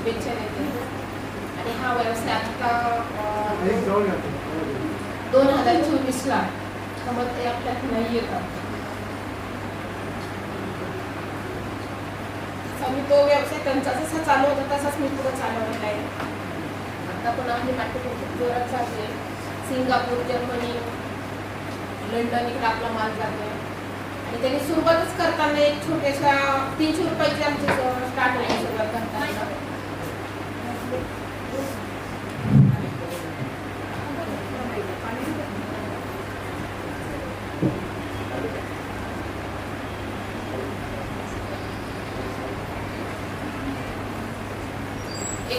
शुभेच्छा देते आणि हा व्यवसाय आता दोन हजार चोवीसला कमत ते आपल्यात नाही येतात मी तो व्यवसाय त्यांचा जसा चालू होता तसाच मी पुढे चालवलेला आहे. आता पण नाट्य खूप जोरात चालू आहे. सिंगापूर जर्मनी लंडन इकडे आपला माल जातो आणि त्यांनी सुरुवातच करताना एक छोट्याशा तीनशे रुपयाची आमची स्टार्ट होईल सुरुवात करताना. एक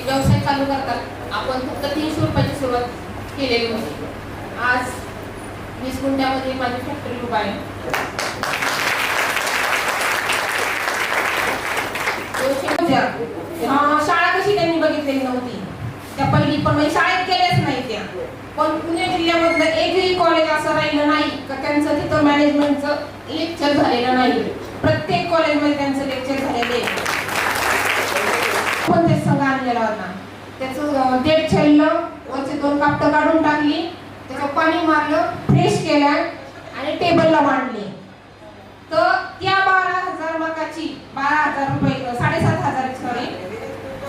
व्यवसाय चालू करतात. आपण फक्त तीनशे रुपयाची सुरुवात केलेली होती. आज वीस गुंठ्यामध्ये माझी फॅक्टरी उभा आहे. शाळा अशी त्यांनी बघितलेली नव्हती. त्या पहिली पण म्हणजे शाळेत गेल्याच नाही त्या. पण पुणे जिल्ह्यामधलं एकही कॉलेज असं राहिलं नाही का त्यांचं तिथं मॅनेजमेंटचं लेक्चर झालेलं नाही. प्रत्येक कॉलेजमध्ये त्यांचं लेक्चर झालेले आहे. पण ते संघ आणलेला होता. त्याचं डेट छेडलं वरचे दोन कापटं काढून टाकली त्याचं पाणी मारलं फ्रेश केलं आणि टेबलला मांडली. तर त्या बारा हजार मकाची बारा हजार रुपये साडे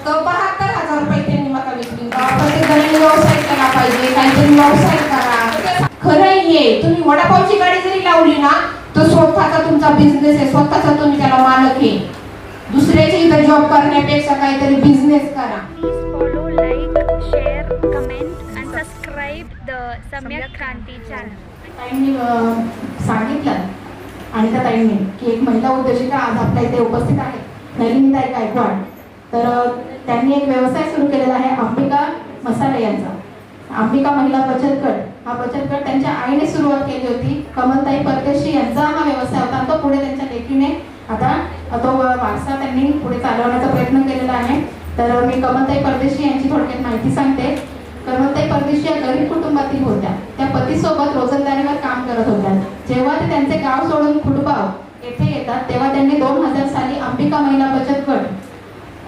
तर बहात्तर हजार रुपये त्यांनी मका विकली. प्रत्येक व्यवसाय केला पाहिजे काहीतरी व्यवसाय करा. खरं ये तुम्ही वडापावची गाडी जरी लावली ना तर स्वतःचा तुमचा बिझनेस आहे स्वतःचा तुम्ही त्याला मालक आहे. दुसऱ्याच्या इथं जॉब करण्यापेक्षा काहीतरी बिझनेस करा. Please follow, like, share, comment, and subscribe the Samyak Kranti channel. ताईंनी अं, सांगितलं. आणि त्या ताईंनी की एक महिला उद्योजिका आज आपल्या इथे उपस्थित आहे. नलिनीताई गायकवाड. तर त्यांनी एक व्यवसाय सुरू केलेला आहे अंबिका मसाले यांचा. अंबिका महिला बचत गट हा बचत गट त्यांच्या आईने सुरुवात केली होती. कमलताई परदेशी यांचा हा व्यवसाय होता. तो पुढे त्यांच्या लेकीने आता तो वारसा त्यांनी पुढे चालवण्याचा प्रयत्न केलेला आहे. तर मी कमलताई परदेशी यांची थोडक्यात माहिती सांगते. कमलताई परदेशी या गरीब कुटुंबातील होत्या. त्या पतीसोबत रोजंदारीवर काम करत होत्या. जेव्हा ते त्यांचे गाव सोडून खुडबाव येथे येतात तेव्हा त्यांनी दोन हजार साली अंबिका महिला बचत गट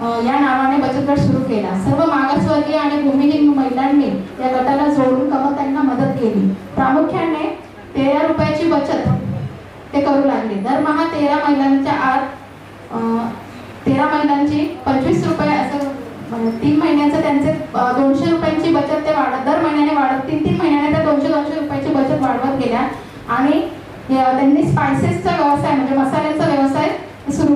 या नावाने बचत गट सुरू केला. सर्व मागासवर्गीय आणि भूमिहीन महिलांनी या गटाला जोडून कमलताईंना मदत केली. प्रामुख्याने तेरा रुपयाची बचत ते करू लागले. दरमहा तेरा महिलांच्या आत तेरा महिलांची पंचवीस रुपये असं तीन महिन्याचं त्यांचे दोनशे रुपयांची बचत ते वाढत दर महिन्याने वाढत तीन तीन महिन्याने त्या दोनशे दोनशे रुपयाची बचत वाढवत गेल्या. आणि त्यांनी स्पायसेसचा व्यवसाय म्हणजे मसाल्यांचा व्यवसाय सुरू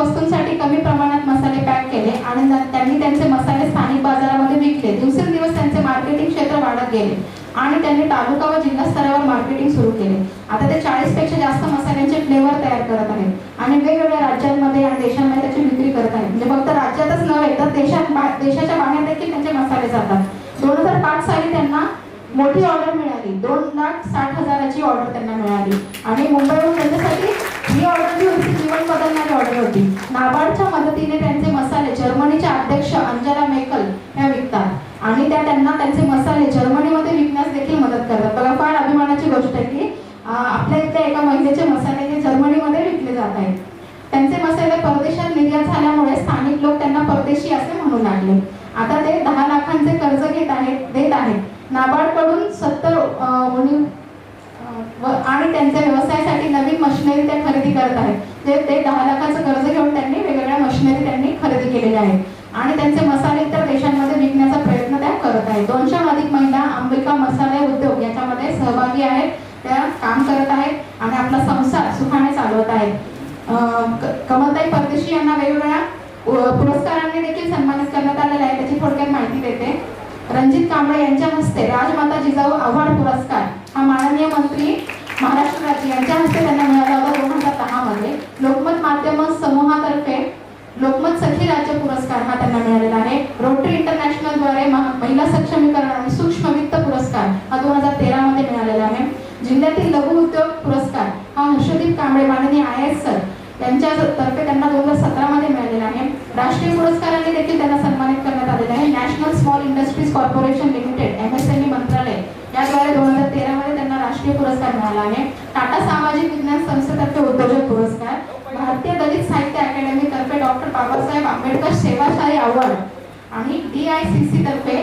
वस्तूंसाठी कमी प्रमाणात मसाले पॅक केले आणि त्यांनी त्यांचे मसाले स्थानिक बाजारामध्ये विकले. दिवसेंदिवस त्यांचे मार्केटिंग क्षेत्र वाढत गेले आणि त्यांनी तालुका व जिल्हा स्तरावर मार्केटिंग सुरू केले. आता ते चाळीसपेक्षा जास्त मसाल्यांचे फ्लेवर तयार करत आहेत आणि वेगवेगळ्या राज्यांमध्ये आणि देशांमध्ये त्याची विक्री करत आहेत. म्हणजे फक्त राज्यातच नव्हे तर देशात बा- देशाच्या बाहेर देखील त्यांचे मसाले जातात. दोन हजार पाच साली त्यांना मोठी ऑर्डर मिळाली. दोन लाख साठ हजाराची ऑर्डर त्यांना मिळाली. आणि मुंबईहून त्यांच्यासाठी ही ऑर्डर जी होती ती जीवन बदलणारी ऑर्डर होती. नाबार्डच्या मदतीने त्यांचे मसाले जर्मनीच्या अध्यक्ष अंजला मेकल ह्या विकतात. आणि त्या त्यांना त्यांचे मसाले जर्मनीमध्ये विकण्यास देखील मदत करतात. बघा फार अभिमानाची गोष्ट आहे की आपल्या इथल्या एका महिलेचे मसाले हे जर्मनीमध्ये विकले जात आहेत. त्यांचे मसाले परदेशात निर्यात झाल्यामुळे स्थानिक लोक त्यांना परदेशी असे म्हणू लागले. आता ते दहा लाखांचे कर्ज घेत आहेत देत आहेत. नाबार्डकडून सत्तर आणि त्यांच्या व्यवसायासाठी नवीन मशिनरी त्या खरेदी करत आहेत. ते ते दहा लाखाचं कर्ज घेऊन त्यांनी वेगवेगळ्या मशिनरी त्यांनी खरेदी केलेल्या आहेत. आणि त्यांचे मसाले इतर देशांमध्ये विकण्याचा प्रयत्न त्या करत आहेत दोनशे अधिक महिला अंबिका मसाले उद्योग याच्यामध्ये सहभागी आहेत त्या काम करत आहेत आणि आपला संसार सुखाने चालवत आहेत अं, क- कमलताई परदेशी यांना वेगवेगळ्या अं, पुरस्कारांनी देखील सन्मानित करण्यात आलेला आहे त्याची थोडक्यात माहिती देते रणजित कांबळे यांच्या हस्ते राजमाता जिजाऊ आव्हाड पुरस्कार हा माननीय मंत्री महाराष्ट्र राज्य यांच्या हस्ते त्यांना मिळाला होता दोन हजार दहा मध्ये लोकमत माध्यम समूहातर्फे लोकमत सखी राज्य पुरस्कार हा त्यांना मिळालेला आहे इंटरनॅशनलद्वारे महिला सक्षमीकरण आणि सूक्ष्म वित्त पुरस्कार हा दोन हजार तेरा मध्ये मिळालेला आहे. जिल्ह्यातील लघु उद्योग पुरस्कार हा हर्षदीप कांबळे माननीय आय एस सर यांच्या तर्फे त्यांना दोन हजार सतरा मध्ये मिळालेला आहे. राष्ट्रीय पुरस्काराने देखील त्यांना सन्मानित करण्यात आलेले आहे. National small industries corporation limited M S M E मंत्रालय याद्वारे दोन हजार तेरा मध्ये त्यांना राष्ट्रीय पुरस्कार मिळाला आहे. टाटा सामाजिक विज्ञान संस्थेतर्फे उद्योजक पुरस्कार. भारतीय दलित साहित्य अकादमी तर्फे डॉक्टर बाबासाहेब आंबेडकर सेवाशाही अवॉर्ड. आणि डी आय सी सी तर्फे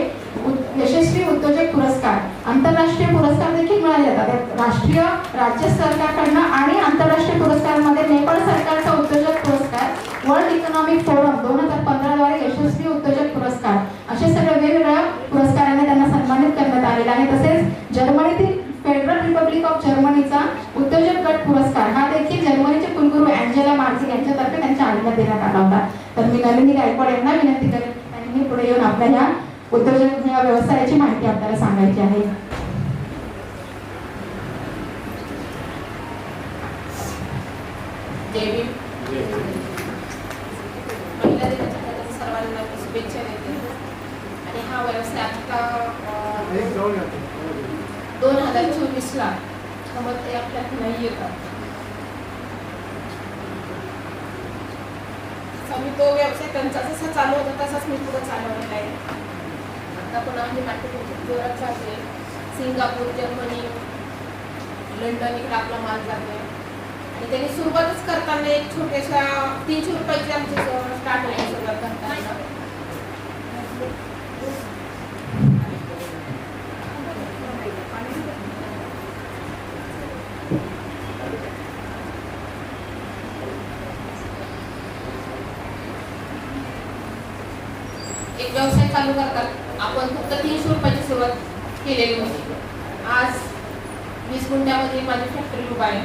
यशस्वी उद्योजक पुरस्कार आंतरराष्ट्रीय पुरस्कार देखील मिळाले जातात. राष्ट्रीय राज्य सरकारकडनं आणि आंतरराष्ट्रीय पुरस्कारामध्ये नेपाळ सरकारचा उद्योजक पुरस्कार वर्ल्ड इकॉनॉमिक फोरम दोन हजार पंधराद्वारे यशस्वी उद्योजक पुरस्कार असे सगळे वेगवेगळ्या पुरस्काराने त्यांना सन्मानित करण्यात आलेला आहे. तसेच जर्मनीतील फेडरल रिपब्लिक ऑफ जर्मनीचा उद्योजक गट पुरस्कार हा देखील जर्मनीचे कुलगुरू अँजेला मार्झिक यांच्यातर्फे त्यांच्या आनंद देण्यात आला होता. तर मी नलिनी गायकवाड यांना विनंती करेन की त्यांनी पुढे येऊन आपल्या ह्या उद्योजक या व्यवसायाची माहिती आपल्याला सांगायची आहे. महिला दिनाच्या सर्वांना शुभेच्छा देते आणि हा व्यवसाय आता दोन हजार चोवीसला. समज ते आपल्यात नाही येतात मी तो व्यवसाय त्यांचा जसा चालू होता तसाच मी पुढे चालवलेला आहे. आता पण आम्ही म्हणजे मार्केटिंग जोरात चालते सिंगापूर जर्मनी लंडन इकडे आपला माल जातोय आणि त्यांनी सुरुवातच करताना एक छोट्याशा तीनशे रुपयाची आमची स्टार्ट होईल सुरुवात करताना एक व्यवसाय चालू करतात. आपण फक्त तीनशे रुपयाची सुरुवात केलेली होती. आज वीस गुंठ्यामध्ये माझी फॅक्टरी उभा आहे.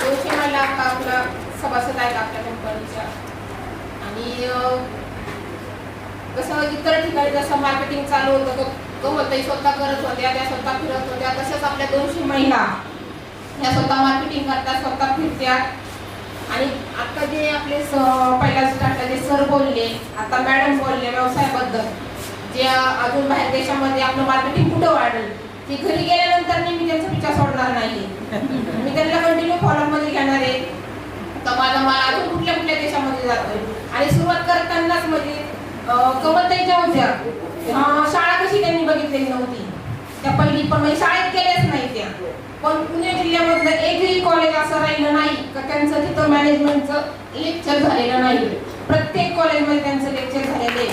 दोनशे महिला आता आपला सभासद आहेत आपल्या कंपनीच्या आणि कसं इतर ठिकाणी जसं मार्केटिंग चालू होतं तो होतं स्वतः करत होत्या त्या स्वतः फिरत होत्या. तसंच आपल्या दोनशे महिला ह्या स्वतः मार्केटिंग करतात स्वतः फिरत्या. आणि आता जे आपले स- पहिला स्टार्टला जे सर बोलले आता मॅडम बोलले व्यवसायाबद्दल जे अजून बाहेर देशामध्ये आपलं मार्केटिंग कुठं वाढेल? ती घरी गेल्यानंतर मी त्यांचा विचार सोडणार नाही. मी त्यांना कंटिन्यू फॉलोमध्ये घेणार आहे. तर माझा माल अजून कुठल्या कुठल्या देशामध्ये जातोय? आणि सुरुवात करतानाच म्हणजे कमलताईच्या होत्या. शाळा कशी त्यांनी बघितलेली नव्हती. त्या पहिली पण म्हणजे शाळेत गेल्याच नाही त्या. पण पुणे जिल्ह्यामधलं एकही कॉलेज असं राहिलं नाही का त्यांचं तिथं मॅनेजमेंटचं लेक्चर झालेलं नाही. प्रत्येक कॉलेजमध्ये त्यांचं लेक्चर झालेलं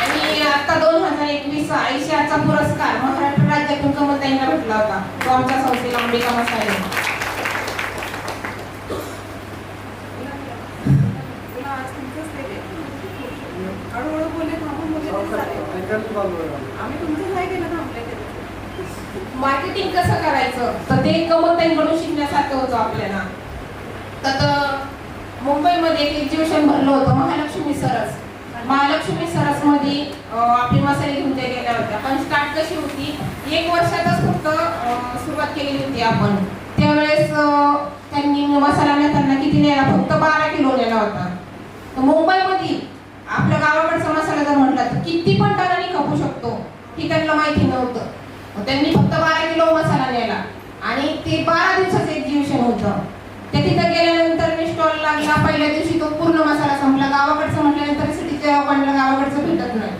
आणि आता दोन हजार एकवीस आयसीआरचा पुरस्कार महाराष्ट्र राज्यातून कमलताईंना भेटला होता. तो आमच्या संस्थेला अंबिका मसाले हळूहळू बोलले. आम्ही तुमचं काय केलं थांबले तरी मार्केटिंग कसं करायचं? तर ते कमलताईंकडून शिकण्यासारखं होतं आपल्याला. तर मुंबईमध्ये एक एक्झिबिशन भरलं होतं महालक्ष्मी सरस. महालक्ष्मी सरसमध्ये आपले आपली मसाले घेऊन त्या गेल्या होत्या. पण स्टार्ट कशी होती? एक वर्षातच फक्त सुरुवात केलेली होती आपण. त्यावेळेस त्यांनी मसाला नेताना किती नेला? फक्त बारा किलो नेला होता. तर मुंबईमध्ये आपल्या गावाकडचा मसाला जर म्हटला तर किती पण टनाने खपू शकतो. हे त्यांना माहिती नव्हतं. त्यांनी फक्त बारा किलो मसाला नेला. आणि ते बारा दिवसाचं एक्झिबिशन होतं. ते तिथं गेल्यानंतर मी स्टॉल लागला पहिल्या दिवशी तो पूर्ण मसाला संपला. गावाकडचं म्हटल्यानंतर सिटीच्या पॉईंटला गावाकडचं भेटत नाही.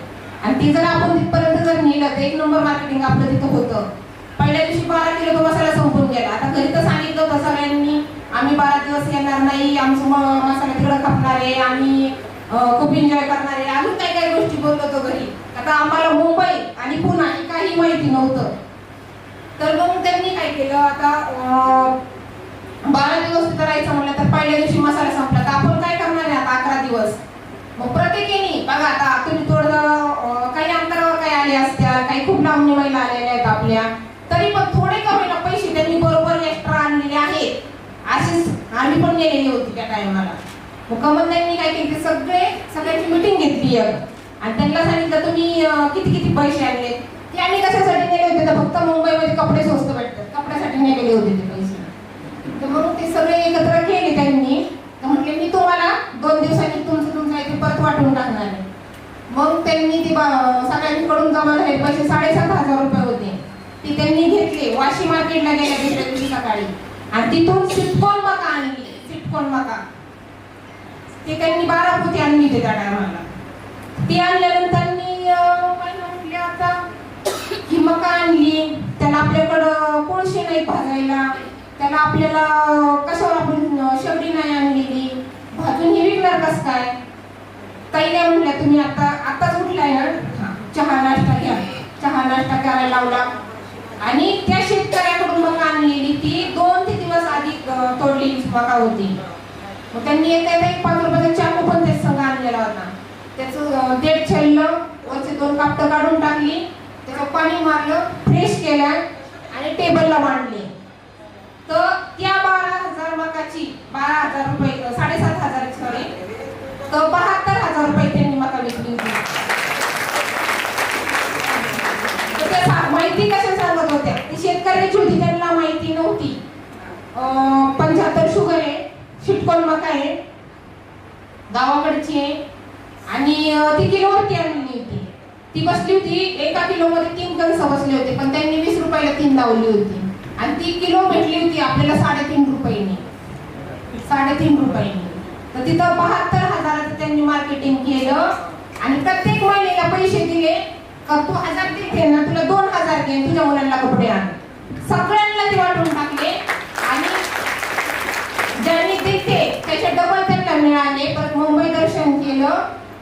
आणि ती जर आपण तिथपर्यंत जर नेलं तर एक नंबर मार्केटिंग आपलं तिथं होतं. पहिल्या दिवशी बारा किलो तो मसाला संपून गेला. आता घरी तर सांगितलं होतं सगळ्यांनी आम्ही बारा दिवस येणार नाही. आमचं म- मसाला तिकडं खपणार आहे. आम्ही खूप एन्जॉय करणार आहे. अजून काही काही गोष्टी बोलत होतो घरी. आता आम्हाला मुंबई आणि पुन्हा हे काही माहिती नव्हतं. तर मग त्यांनी काय केलं? आता बारा दिवस करायचं म्हटलं म्हणलं तर पहिल्या दिवशी मसाला संपला. तर आपण काय करणार आहे आता अकरा दिवस? मग प्रत्येकीने बघा आता तुम्ही थोडं काही अंतरावर काही आले असत्या काही खूप लांबणी महिला आलेल्या आहेत आपल्या. तरी पण थोडे कमी ना पैसे त्यांनी बरोबर एक्स्ट्रा आणलेले आहेत. असेच आम्ही पण गेलेली होती त्या टायमाला मग त्यांनी काय केली? सगळे सगळ्यांची मिटिंग घेतली एक. आणि त्यांना सांगितलं तुम्ही किती किती पैसे आणले? ते आम्ही कशासाठी नेले होते? तर फक्त मुंबईमध्ये कपडे स्वस्त भेटतात. कपड्यासाठी नेलेले होते ते पैसे. तर मग ते सगळे एकत्र केले त्यांनी. तर म्हटले मी तुम्हाला दोन दिवसांनी तुमचं तुमचं इथे ते परत वाटून टाकणार आहे. मग त्यांनी ते बा- सगळ्यांकडून जमा झाले पैसे साडेसात हजार रुपये होते. ते त्यांनी घेतले. वाशी मार्केटला गेल्या दुसऱ्या दिवशी सकाळी. आणि तिथून सिटकॉन मका आणली. सिटकोन मका. ते त्यांनी बारा पोती आणली होते त्या टायमाला. ती आणल्यानंतर मी म्हटली आता ही मका आणली. त्याला आपल्याकडं कोळशे नाही भाजायला. त्याला आपल्याला कशावर आपण शेवटी नाही आणलेली? भाजून ही विकणार कस काय? ताई म्हटल्या तुम्ही आता आताच उठलाय ना चहा नाश्ता घ्या. चहा नाश्ता करायला लावला. आणि त्या शेतकऱ्याकडून मका आणलेली ती दोन ते दिवस आधी तोडलेली मका होती. मग त्यांनी एक एक पाच रुपयाचा चाकू पण ते संघ आणलेला होता त्याचं देठ छेललं वरचे दोन कापटं काढून टाकली. त्याचं पाणी मारलं फ्रेश केलं आणि टेबलला मांडली तर त्या बारा हजार मकाची बारा हजार रुपये साडेसात हजार सॉरी. तर बहात्तर हजार रुपये त्यांनी मका विकली होती. तर माहिती कशा सांगत होत्या? ती शेतकऱ्याची होती त्यांना माहिती नव्हती. पंच्याहत्तर शुगर आहे शिटकोन मका आहे गावाकडची आहे. आणि ती किलोवरती आणली होती ती बसली होती एका किलोमध्ये तीन कणस बसले होते पण त्यांनी वीस रुपयाला तीन लावली होती. आणि ती किलो भेटली होती आपल्याला साडेतीन रुपयांनी. साडेतीन रुपयांनी. तर तिथं बहात्तर हजाराचं त्यांनी मार्केटिंग केलं आणि प्रत्येक महिलेला पैसे दिले. का तू हजार देते ना तुला दोन हजार घे तुझ्या मुलांना कपडे आण. सगळ्यांना ते वाटून टाकले. आणि ज्यांनी देते त्याचे डबल त्यांना मिळाले. परत मुंबई दर्शन केलं.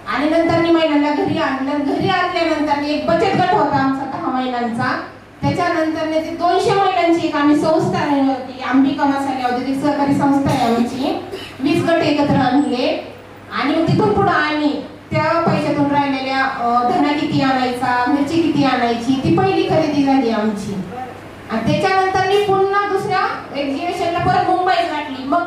आणि नंतर मी महिलांना घरी आणलं. घरी आणल्यानंतर एक बचत गट होता आमचा दहा महिलांचा. त्याच्यानंतर ते दोनशे महिलांची एक आम्ही संस्था आहे होती अंबिका मसाले औद्योगिक सहकारी संस्था आहे आमची. वीस गट एकत्र आणले. आणि मग तिथून पुढे आम्ही त्या पैशातून राहिलेल्या धना किती आणायचा मिरची किती आणायची ती पहिली खरेदी झाली आमची. आणि त्याच्यानंतर मी पुन्हा दुसऱ्या एक्झिबिशनला परत मुंबईत गाठली. मग